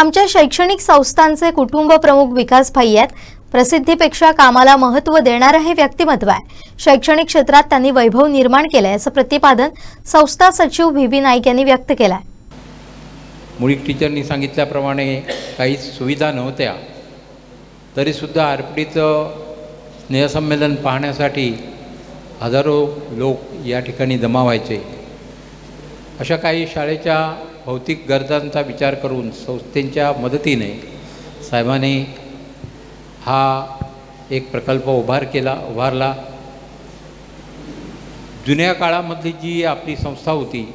आमच्या शैक्षणिक संस्थांचे कुटुंब प्रमुख विकास भाई आहेत. प्रसिद्धीपेक्षा कामाला महत्त्व देणारं हे व्यक्तिमत्व आहे. शैक्षणिक क्षेत्रात त्यांनी वैभव निर्माण केलंय असं प्रतिपादन संस्था सचिव व्ही बी नाईक यांनी व्यक्त केलं आहे मुळीक टीचरनी सांगितल्याप्रमाणे काही सुविधा नव्हत्या तरीसुद्धा आरपडीचं स्नेहसंमेलन पाहण्यासाठी हजारो लोक या ठिकाणी जमा व्हायचे. अशा काही शाळेच्या भौतिक गरजांचा विचार करून संस्थेच्या मदतीने साहेबांनी हा एक प्रकल्प उभार केला उभारला. जुन्या काळामधली जी आपली संस्था होती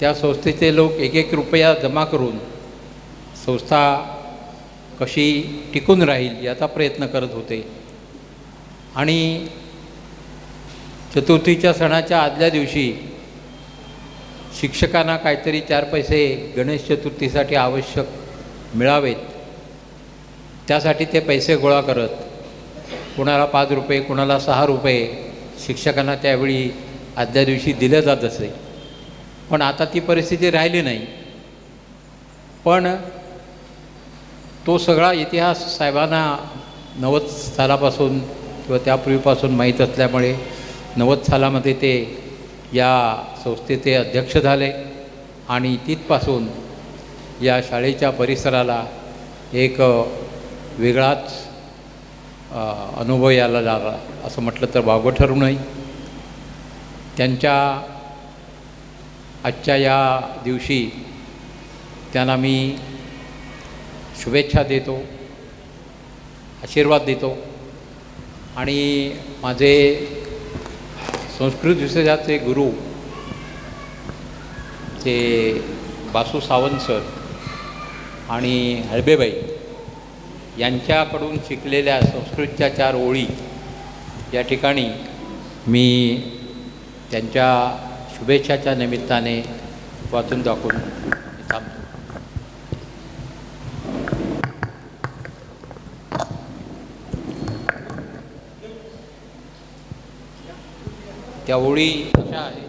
त्या संस्थेचे लोक एक एक रुपया जमा करून संस्था कशी टिकून राहील याचा प्रयत्न करत होते. आणि चतुर्थीच्या सणाच्या आदल्या दिवशी शिक्षकांना काहीतरी चार पैसे गणेश चतुर्थीसाठी आवश्यक मिळावेत. त्यासाठी ते पैसे गोळा करत कुणाला पाच रुपये कुणाला सहा रुपये शिक्षकांना त्यावेळी आदल्या दिवशी दिले जात असे. पण आता ती परिस्थिती राहिली नाही. पण तो सगळा इतिहास साहेबांना नव्वद सालापासून किंवा त्यापूर्वीपासून माहीत असल्यामुळे नव्वद सालामध्ये ते या संस्थेचे अध्यक्ष झाले आणि तिथपासून या शाळेच्या परिसराला एक वेगळाच अनुभव यायला लागला. असं म्हटलं तर वावगं ठरू नये त्यांच्या आजच्या या दिवशी त्यांना मी शुभेच्छा देतो आशीर्वाद देतो आणि माझे संस्कृत विषयाचे गुरु ते बासू सावंत सर आणि हळबेबाई यांच्याकडून शिकलेल्या संस्कृतच्या चार ओळी या ठिकाणी मी त्यांच्या शुभेच्छाच्या निमित्ताने वाचून दाखवून थांबतो. त्या ओळी अशा आहेत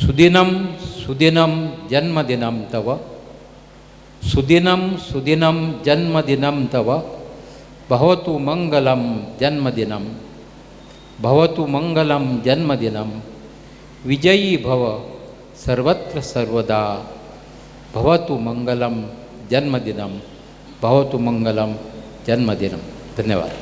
सुदिनम सुदिनम जन्मदिनम तव. सुदिनम सुदिनम जन्मदिनम तव. भवतु मंगलम जन्मदिनम भवतु मंगलम जन्मदिनम विजयी भव सर्वत्र सर्वदा. भवतु मंगलम जन्मदिनम भवतु मंगलम जन्मदिनम धन्यवाद.